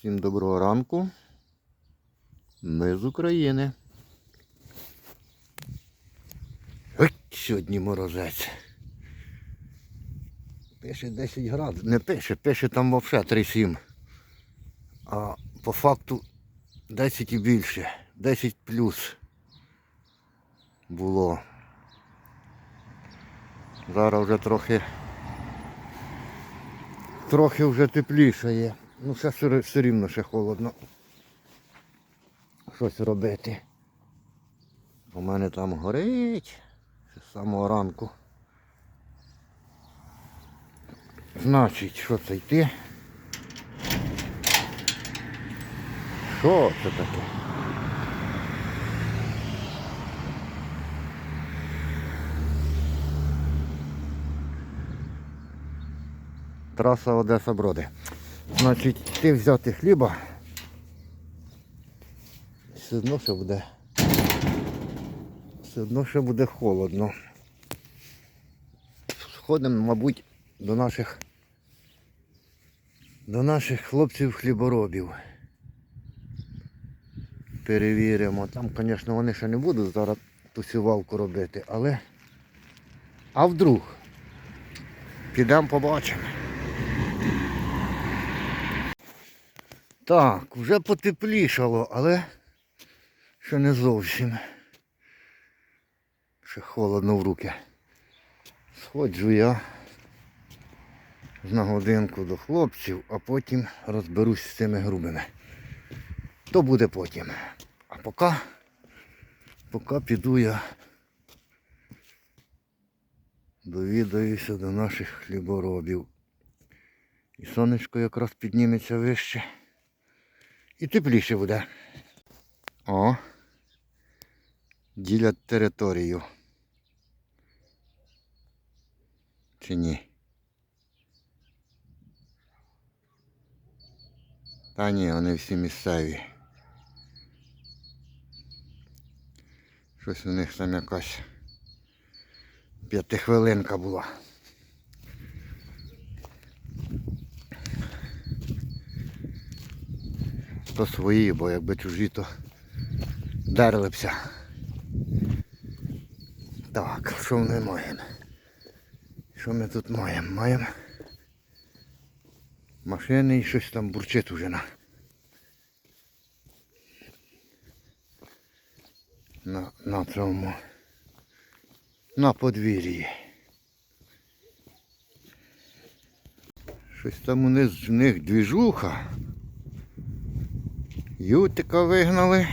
Всім доброго ранку. Ми з України. Ой, сьогодні морозець. Пише 10 градусів. Не пише, пише там взагалі 3,7. А по факту 10 і більше. 10 плюс було. Зараз вже трохи трохи вже тепліше є. Ну все, все, все рівно ще холодно. Щось робити. У мене там горить ще з самого ранку. Значить, що це йти? Що це таке? Траса Одеса Броди. Значить, йти взяти хліба. Все одно ще буде. Все одно ще буде холодно. Сходимо, мабуть, до наших до наших хлопців-хліборобів. Перевіримо. Там, звісно, вони ще не будуть зараз ту сівалку робити, але а вдруг? Підемо побачимо. Так, вже потеплішало, але ще не зовсім. Ще холодно в руки. Сходжу я на годинку до хлопців, а потім розберусь з цими грубими. То буде потім. А поки, поки піду я довідаюся до наших хліборобів. І сонечко якраз підніметься вище. І тепліше буде. О. Ділять територію. Чи ні? Та ні, вони всі місцеві. Щось у них там якась п'ятихвилинка була. То свої, бо якби чужі, то дерлипся. Так, що ми маємо? Що ми тут маємо? Маємо машини і щось там бурчить уже на. На, на цьому. На подвір'ї. Щось там у них, в них двіжуха. Ютика вигнали.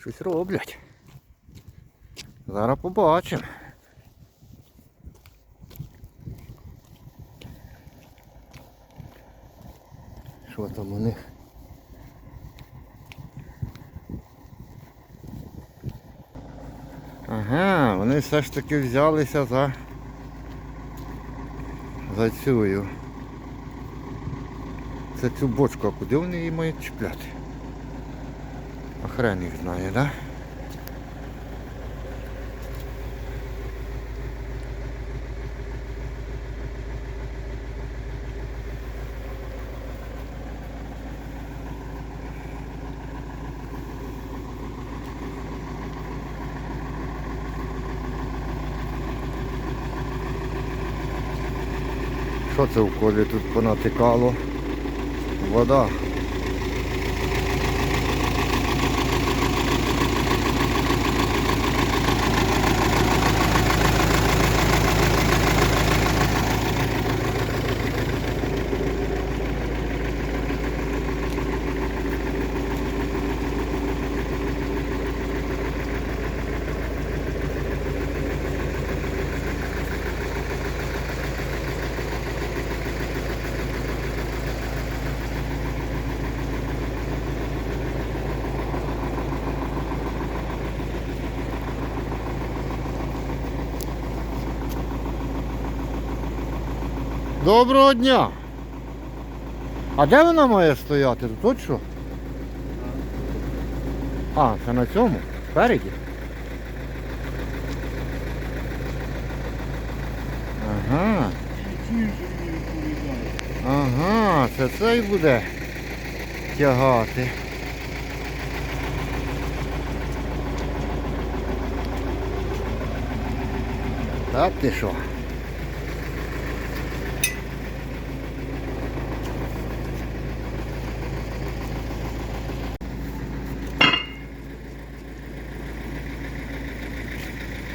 Щось роблять. Зараз побачимо. Що там у них? Ага, вони все ж таки взялися за за цю. Це цю бочку, а куди вони її мають чіпляти? А хрен їх знає, да? Що це в колі тут понатикало? Вода. Доброго дня! А де вона має стояти? Тут що? А, це на цьому? Спереді? Ага. Ага, це цей буде тягати. Так ти що?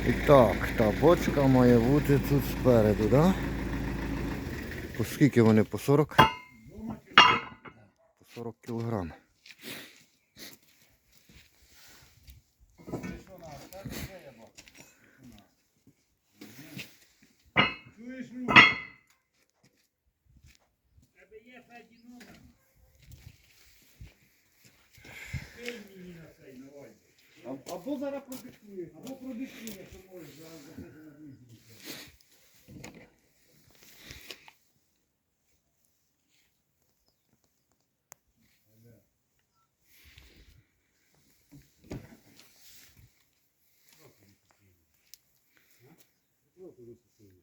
І так, та бочка має бути тут спереду, так? Да? По скільки вони? По 40? Дома чи що? По 40 кілограм. Ти що на, так вже я бачу. Що на? Чуєш, Люк? Тебе є Феді номер? Кинь мені на цей, на Вайбер. А- Або зараз продиктує. Або продиктуй, якщо можеш, зараз запишу на візі.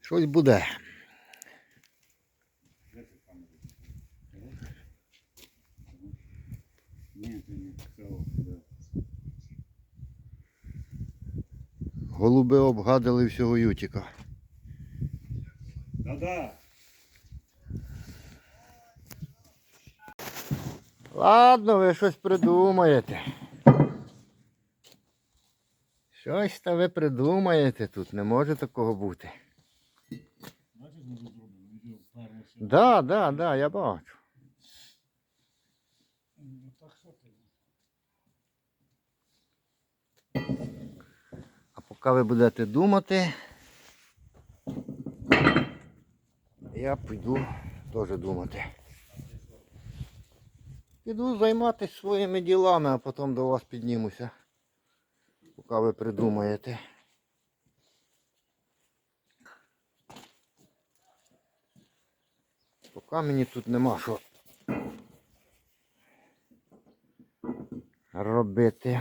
Щось буде. Ні, це не цього. да. Голуби обгадили всього ютіка. Да-да. Ладно, ви щось придумаєте. Щось та ви придумаєте тут, не може такого бути. Бачиш, ми зробили. Да, да, да, я бачу. Поки ви будете думати, я піду теж думати. Піду займатися своїми ділами, а потім до вас піднімуся. Поки ви придумаєте. Поки мені тут нема що робити.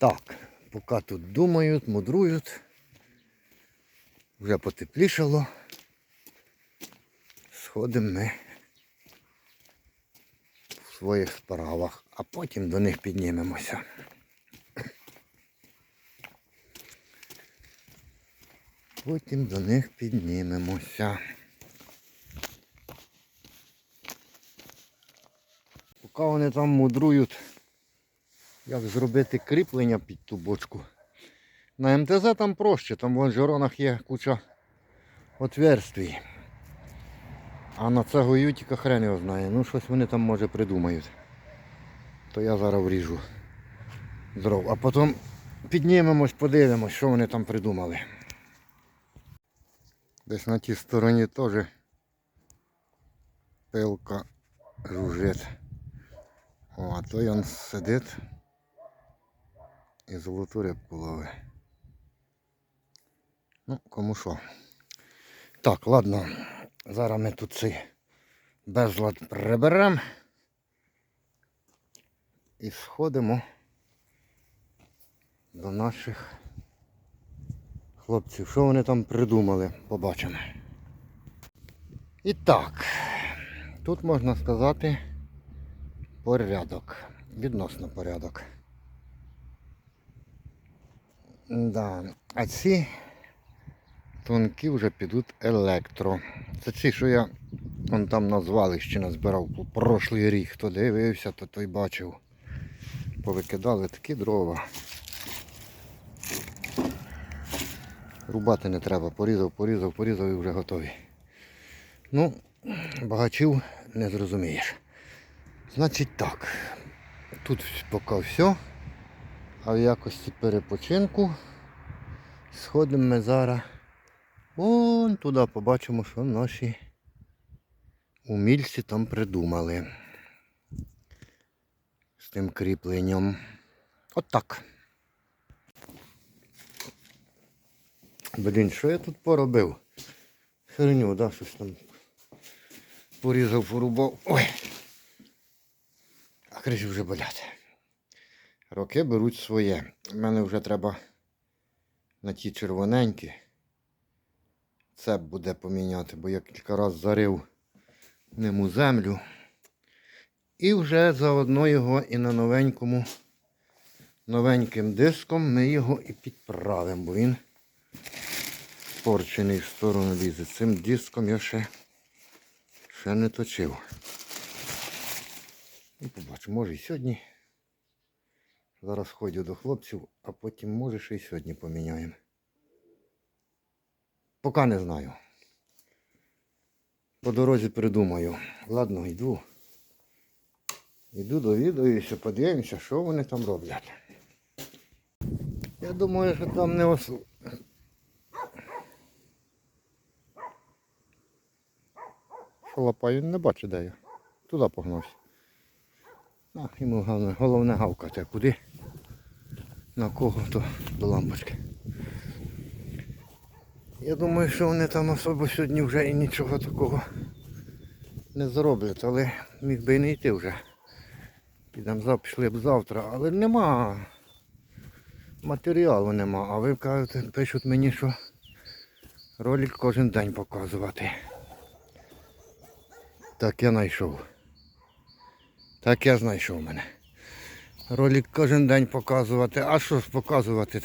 Так, поки тут думають, мудрують. Вже потеплішало. Сходимо ми в своїх справах, а потім до них піднімемося. Потім до них піднімемося. Поки вони там мудрують, як зробити кріплення під ту бочку. На МТЗ там проще, там в лонжеронах є куча отверстий. А на цього ютіка хрен його знає. Ну щось вони там може придумають. То я зараз вріжу дров. А потім піднімемось, подивимось, що вони там придумали. Десь на тій стороні теж пилка жужжить. О, а той він сидить і золоту рибку ловить. Ну, кому що. Так, ладно. Зараз ми тут цей безлад приберемо і сходимо до наших хлопців. Що вони там придумали, побачимо. І так, тут можна сказати порядок. Відносно порядок. Да. А ці тонкі вже підуть електро. Це ці, що я вон там на звалищі назбирав прошлий рік. Хто дивився, то той бачив. Повикидали такі дрова. Рубати не треба. Порізав, порізав, порізав і вже готові. Ну, багачів не зрозумієш. Значить так. Тут поки все. А в якості перепочинку сходимо ми зараз вон туди побачимо, що наші умільці там придумали. З тим кріпленням. От так. Блін, що я тут поробив? Херню, да, щось там порізав, порубав. Ой. А крижі вже болять. Роки беруть своє. У мене вже треба на ті червоненькі. Це буде поміняти, бо я кілька разів зарив ним землю. І вже заодно його і на новенькому, новеньким диском ми його і підправимо, бо він порчений в сторону лізе. Цим диском я ще, ще не точив. І побачу, може і сьогодні. Зараз ходю до хлопців, а потім може ще й сьогодні поміняємо. Поки не знаю. По дорозі придумаю. Ладно, йду. Йду довідуюся, подивимося, що вони там роблять. Я думаю, що там не ос... Що лапаю, не бачу, де я. Туди погнався. А, йому головне, головне гавкати, куди? На кого, то до лампочки. Я думаю, що вони там особо сьогодні вже і нічого такого не зроблять, але міг би і не йти вже. Підемо пішли б завтра, але нема. Матеріалу нема. А ви кажете, пишуть мені, що ролик кожен день показувати. Так я знайшов. Так я знайшов мене. Ролик кожен день показувати. А що ж показувати?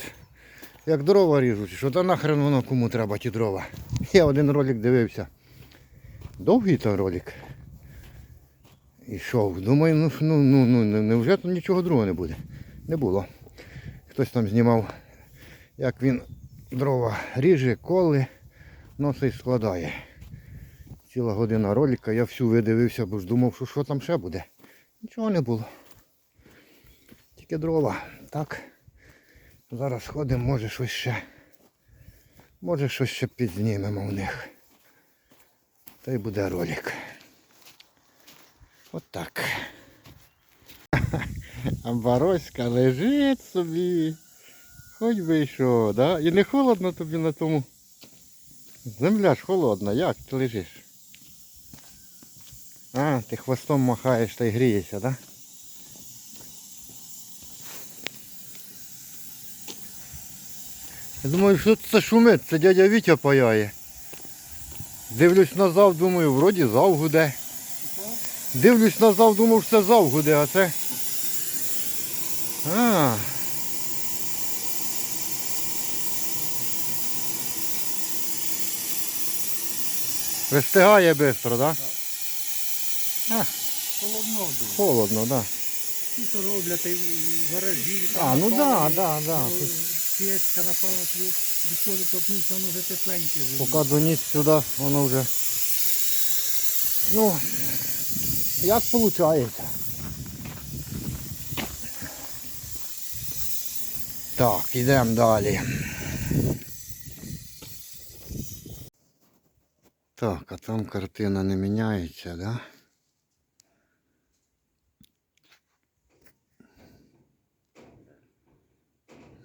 Як дрова ріжуть, що та нахрен воно кому треба ті дрова. Я один ролик дивився. Довгий той ролик. І йшов. Думаю, ну, ну, ну, ну не- невже там нічого другого не буде? Не було. Хтось там знімав, як він дрова ріже, коли, носить складає. Ціла година ролика, я всю видивився, бо ж думав, що що там ще буде. Нічого не було. Тільки дрова. Так. Зараз ходимо, може щось ще. Може щось ще підзнімемо в них. Та й буде ролик. От так. Бароська лежить собі. Хоч би що, да? І не холодно тобі на тому. Земля ж холодна, як ти лежиш? А, ти хвостом махаєш та й грієшся, да? Я думаю, що це шумить, це дядя Вітя паяє. Дивлюсь назад, думаю, вроді зав гуде. Дивлюсь назад, думав, що це зав гуде, а це. А. Вистигає швидко, так? Да? Холодно дуже. холодно, так. Да. Ті, що роблять і в гаражі. А, ну так, так, так. Печка, напевно, до цього торкнувся, воно вже тепленьке. Поки доніс сюди, воно вже. Ну, як виходить. Так, йдемо далі. Так, а там картина не міняється, да?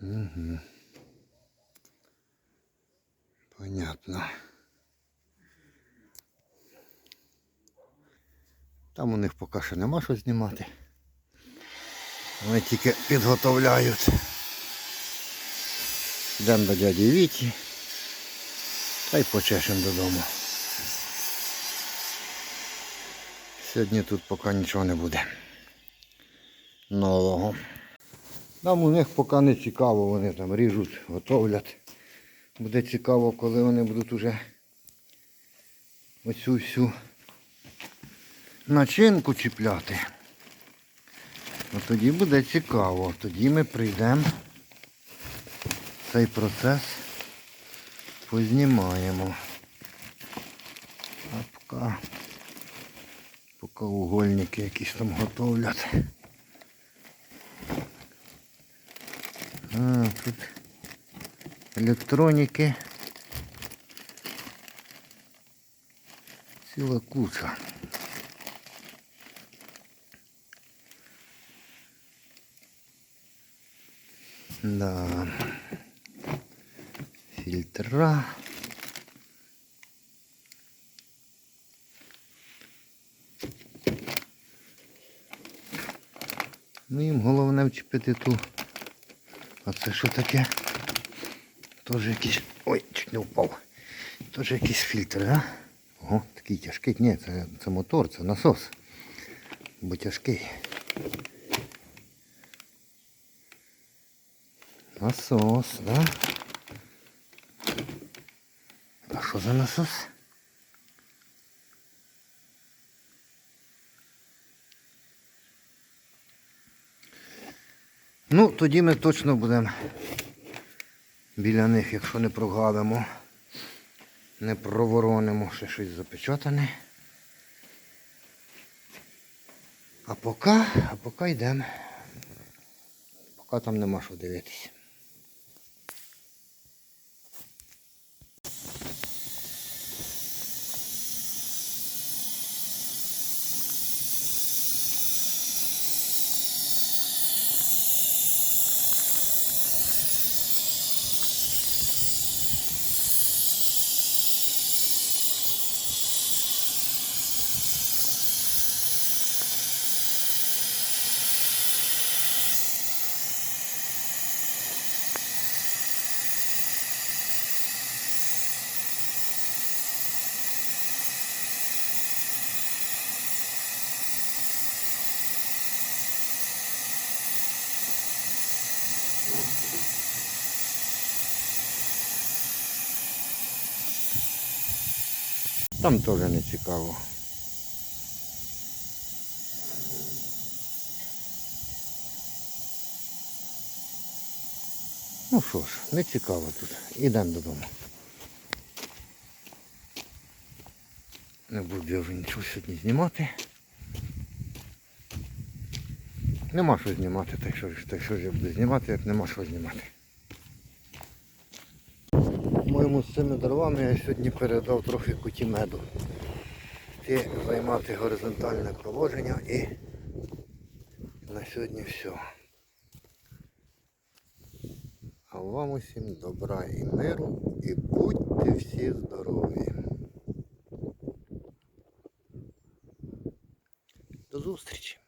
Угу. Понятно. Там у них поки що нема що знімати. Вони тільки підготовляють. Йдемо до дяді Віті. Та й почешемо додому. Сьогодні тут поки нічого не буде. Нового. Нам у них поки не цікаво, вони там ріжуть, готовлять. Буде цікаво, коли вони будуть уже оцю всю начинку чіпляти. От тоді буде цікаво. Тоді ми прийдемо цей процес познімаємо. А поки, поки угольники якісь там готовлять. А, тут електроніки. Ціла куча. Да. Фильтра. Ну їм головне вчепити ту. А це що таке? Теж якийсь. Ой, чуть не впав. Теж якийсь фільтр, а? Ого, такий тяжкий. Ні, це, це мотор, це насос. Бо тяжкий. Насос, да? А що за насос? Ну, тоді ми точно будемо біля них, якщо не прогавимо, не проворонимо ще щось запечатане. А поки, а поки йдемо. Поки там нема що дивитися. Там теж не цікаво. Ну що ж, не цікаво тут. Ідемо додому. Не буду я вже нічого сьогодні знімати. Нема що знімати, так що, так що я буду знімати, як нема що знімати. Моєму з цими дровами я сьогодні передав трохи куті меду. Ти займати горизонтальне положення і на сьогодні все. А вам усім добра і миру і будьте всі здорові. До зустрічі!